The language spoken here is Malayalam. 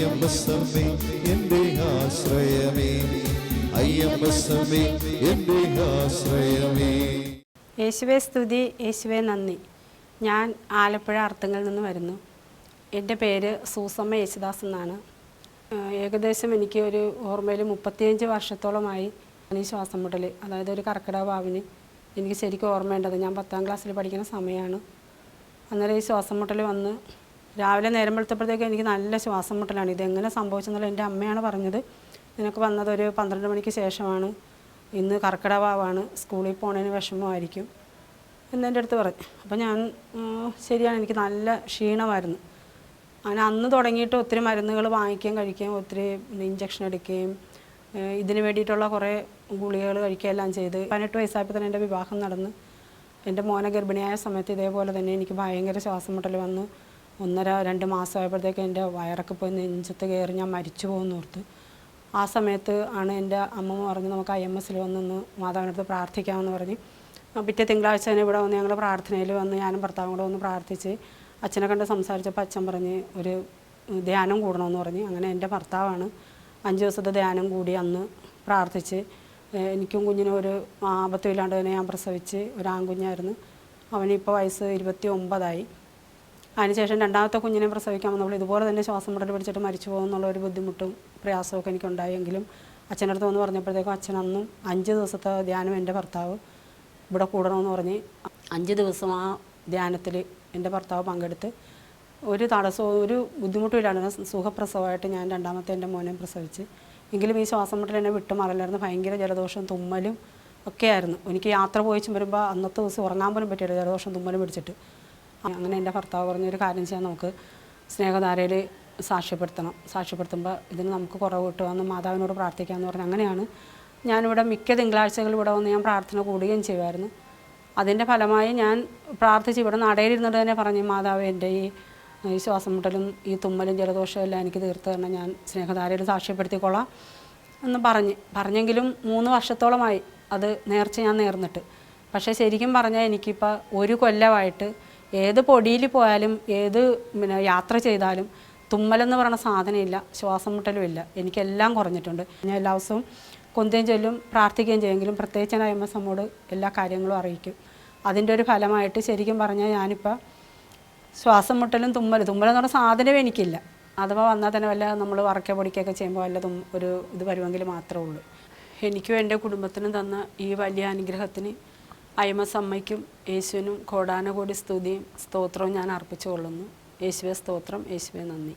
അയ്യമ്പസമ്മേ എന്റെ ആശ്രയമേ. അയ്യമ്പസമ്മേ എന്റെ ആശ്രയമേ. യേശുവെ സ്തുതി യേശുവെ നന്ദി. ഞാൻ ആലപ്പുഴ അർത്ഥങ്ങളിൽ നിന്ന് വരുന്നു. എന്റെ പേര് സൂസമ്മ യേശുദാസ് എന്നാണ്. ഏകദേശം എനിക്ക് ഒരു ഓർമ്മയിൽ മുപ്പത്തിയഞ്ച് വർഷത്തോളമായി ഈ ശ്വാസം മുട്ടൽ അതായത് ഒരു കർക്കിടക ഭാവിന് എനിക്ക് ശരിക്കും ഓർമ്മയുണ്ടത് ഞാൻ പത്താം ക്ലാസ്സിൽ പഠിക്കുന്ന സമയമാണ്. അന്നേരം ഈ ശ്വാസം മുട്ടൽ വന്ന് രാവിലെ നേരം വെളുത്തപ്പോഴത്തേക്കും എനിക്ക് നല്ല ശ്വാസം മുട്ടലാണ്. ഇതെങ്ങനെ സംഭവിച്ചെന്നുള്ളത് എന്റെ അമ്മയാണ് പറഞ്ഞത്. നിനക്ക് വന്നത് ഒരു പന്ത്രണ്ട് മണിക്ക് ശേഷമാണ്. ഇന്ന് കർക്കിടവാവാണ് സ്കൂളിൽ പോണതിന് വിഷമമായിരിക്കും എന്ന് എന്റെ അടുത്ത് പറഞ്ഞു അപ്പോൾ ഞാൻ ശരിയാണ്. എനിക്ക് നല്ല ക്ഷീണമായിരുന്നു. അങ്ങനെ അന്ന് തുടങ്ങിയിട്ട് ഒത്തിരി മരുന്നുകൾ വാങ്ങിക്കുകയും കഴിക്കുകയും ഒത്തിരി ഇഞ്ചക്ഷൻ എടുക്കുകയും ഇതിന് വേണ്ടിയിട്ടുള്ള കുറേ ഗുളികകൾ കഴിക്കുകയെല്ലാം ചെയ്ത് പതിനെട്ട് വയസ്സായപ്പോൾ തന്നെ എന്റെ വിവാഹം നടന്ന്. എന്റെ മോനെ ഗർഭിണിയായ സമയത്ത് ഇതേപോലെ തന്നെ എനിക്ക് ഭയങ്കര ശ്വാസം മുട്ടൽ വന്ന്. ഒന്നര രണ്ട് മാസമായപ്പോഴത്തേക്ക് എന്റെ വയറൊക്കെ പോയി നെഞ്ചത്ത് കയറി ഞാൻ മരിച്ചു പോകുന്ന ഓർത്ത്. ആ സമയത്ത് ആണ് എന്റെ അമ്മ പറഞ്ഞ് നമുക്ക് ഐ എം എസിൽ വന്നൊന്ന് മാതാവിനടുത്ത് പ്രാർത്ഥിക്കാമെന്ന് പറഞ്ഞ്. പിറ്റേ തിങ്കളാഴ്ച തന്നെ ഇവിടെ വന്ന് ഞങ്ങൾ പ്രാർത്ഥനയിൽ വന്ന് ഞാനും ഭർത്താവും കൂടെ ഒന്ന് പ്രാർത്ഥിച്ച് അച്ഛനെ കണ്ട് സംസാരിച്ചപ്പോൾ അച്ഛൻ പറഞ്ഞ് ഒരു ധ്യാനം കൂടണമെന്ന് പറഞ്ഞ്. അങ്ങനെ എന്റെ ഭർത്താവാണ് അഞ്ച് ദിവസത്തെ ധ്യാനം കൂടി അന്ന് പ്രാർത്ഥിച്ച്. എനിക്കും കുഞ്ഞിനും ഒരു ആപത്തുമില്ലാണ്ട് തന്നെ ഞാൻ പ്രസവിച്ച്. ഒരു ആൺകുഞ്ഞായിരുന്നു അവനിപ്പോൾ വയസ്സ് ഇരുപത്തി ഒമ്പതായി. അതിനുശേഷം രണ്ടാമത്തെ കുഞ്ഞിനെ പ്രസവിക്കാൻ വന്നപ്പോൾ ഇതുപോലെ തന്നെ ശ്വാസം മുട്ടൽ പിടിച്ചിട്ട് മരിച്ചു പോകുന്നുള്ള ഒരു ബുദ്ധിമുട്ടും പ്രയാസമൊക്കെ എനിക്കുണ്ടായെങ്കിലും അച്ഛനടുത്ത് വന്ന് പറഞ്ഞപ്പോഴത്തേക്കും അച്ഛൻ അന്നും അഞ്ച് ദിവസത്തെ ധ്യാനം എന്റെ ഭർത്താവ് ഇവിടെ കൂടണമെന്ന് പറഞ്ഞ് അഞ്ച് ദിവസം ആ ധ്യാനത്തിൽ എന്റെ ഭർത്താവ് പങ്കെടുത്ത് ഒരു തടസ്സവും ഒരു ബുദ്ധിമുട്ടുമില്ലാണ്ട് സുഖപ്രസവമായിട്ട് ഞാൻ രണ്ടാമത്തെ എന്റെ മോനെ പ്രസവിച്ച്. എങ്കിലും ഈ ശ്വാസം മുട്ടൽ എന്നെ വിട്ടു മാറില്ലായിരുന്നു ഭയങ്കര ജലദോഷം തുമ്മലും ഒക്കെയായിരുന്നു എനിക്ക് യാത്ര പോയിച്ചും വരുമ്പോൾ അന്നത്തെ ദിവസം ഉറങ്ങാൻ പോലും പറ്റിയില്ല. ജലദോഷം തുമ്മലും പിടിച്ചിട്ട്. അങ്ങനെ എന്റെ ഭർത്താവ് പറഞ്ഞൊരു കാര്യം ചെയ്യാൻ നമുക്ക് സ്നേഹധാരയിൽ സാക്ഷ്യപ്പെടുത്തണം. സാക്ഷ്യപ്പെടുത്തുമ്പോൾ ഇതിന് നമുക്ക് കുറവ് കിട്ടുമെന്ന് മാതാവിനോട് പ്രാർത്ഥിക്കാമെന്ന് പറഞ്ഞു അങ്ങനെയാണ് ഞാനിവിടെ മിക്ക തിങ്കളാഴ്ചകളിൽ ഇവിടെ വന്ന് ഞാൻ പ്രാർത്ഥന കൂടുകയും ചെയ്യുമായിരുന്നു അതിന്റെ ഫലമായി ഞാൻ പ്രാർത്ഥിച്ച് ഇവിടെ നടയിലിരുന്നിട്ട് തന്നെ പറഞ്ഞു മാതാവ് എന്റെ ഈ ഈ ശ്വാസം മുട്ടലും ഈ തുമ്മലും ജലദോഷവും എല്ലാം എനിക്ക് തീർത്ത് തരണം. ഞാൻ സ്നേഹധാരയിൽ സാക്ഷ്യപ്പെടുത്തിക്കൊള്ളാം. എന്ന് പറഞ്ഞ് പറഞ്ഞെങ്കിലും മൂന്ന് വർഷത്തോളമായി അത് നേർച്ച ഞാൻ നേർന്നിട്ട്. പക്ഷേ ശരിക്കും പറഞ്ഞാൽ എനിക്കിപ്പോൾ ഒരു കൊല്ലമായിട്ട് ഏത് പൊടിയിൽ പോയാലും ഏത് പിന്നെ യാത്ര ചെയ്താലും തുമ്മലെന്ന് പറയുന്ന സാധനമില്ല ശ്വാസം മുട്ടലും ഇല്ല. എനിക്കെല്ലാം കുറഞ്ഞിട്ടുണ്ട്. ഞാൻ എല്ലാ ദിവസവും കൊന്തയും ചൊല്ലും പ്രാർത്ഥിക്കുകയും ചെയ്യുമെങ്കിലും പ്രത്യേകിച്ച് ഞാൻ എം എസ് അമ്മോട് എല്ലാ കാര്യങ്ങളും അറിയിക്കും. അതിന്റെ ഒരു ഫലമായിട്ട് ശരിക്കും പറഞ്ഞാൽ ഞാനിപ്പോൾ ശ്വാസം മുട്ടലും തുമ്മലും തുമ്മലെന്ന് പറഞ്ഞ സാധനമേ എനിക്കില്ല. അഥവാ വന്നാൽ തന്നെ വല്ല നമ്മൾ വറക്ക പൊടിക്കൊക്കെ ചെയ്യുമ്പോൾ വല്ല തും ഒരു ഇത് വരുമെങ്കിൽ മാത്രമേ ഉള്ളൂ. എനിക്കും എന്റെ കുടുംബത്തിനും തന്ന ഈ വലിയ അനുഗ്രഹത്തിന് അയമസ് അമ്മയ്ക്കും യേശുവിനും കോടാനുകൂടി സ്തുതിയും സ്തോത്രവും ഞാൻ അർപ്പിച്ചു കൊള്ളുന്നു യേശുവെ സ്തോത്രം യേശുവെ നന്ദി.